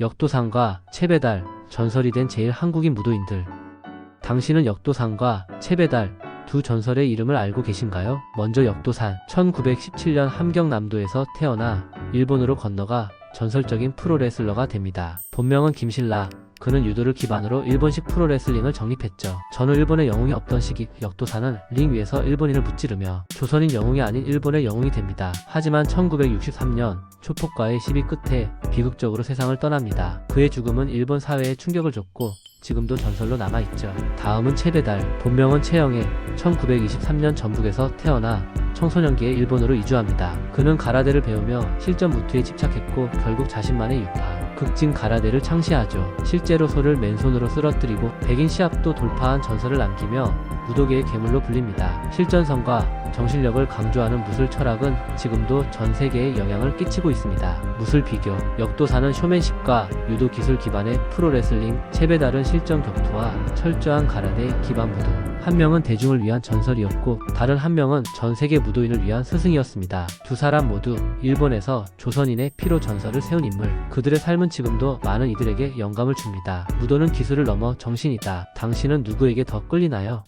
역도상과 채배달, 전설이 된 제일 한국인 무도인들. 당신은 역도상과 채배달 두 전설의 이름을 알고 계신가요? 먼저 역도산, 1917년 함경남도에서 태어나 일본으로 건너가 전설적인 프로레슬러가 됩니다. 본명은 김신라. 그는 유도를 기반으로 일본식 프로레슬링을 정립했죠. 전후 일본의 영웅이 없던 시기 역도사는 링 위에서 일본인을 무찌르며 조선인 영웅이 아닌 일본의 영웅이 됩니다. 하지만 1963년 초폭과의 시비 끝에 비극적으로 세상을 떠납니다. 그의 죽음은 일본 사회에 충격을 줬고 지금도 전설로 남아있죠. 다음은 채배달, 본명은 채영애, 1923년 전북에서 태어나 청소년기에 일본으로 이주합니다. 그는 가라데를 배우며 실전 무투에 집착했고 결국 자신만의 유파, 극진 가라데를 창시하죠. 실제로 소를 맨손으로 쓰러뜨리고 백인 시합도 돌파한 전설을 남기며 무도계의 괴물로 불립니다. 실전성과 정신력을 강조하는 무술 철학은 지금도 전 세계에 영향을 끼치고 있습니다. 무술 비교, 역도사는 쇼맨십과 유도 기술 기반의 프로레슬링, 채배달은 실전 격투와 철저한 가라데 기반 무도. 한 명은 대중을 위한 전설이었고 다른 한 명은 전 세계 무도인을 위한 스승이었습니다. 두 사람 모두 일본에서 조선인의 피로 전설을 세운 인물. 그들의 삶은 지금도 많은 이들에게 영감을 줍니다. 무도는 기술을 넘어 정신이다. 당신은 누구에게 더 끌리나요?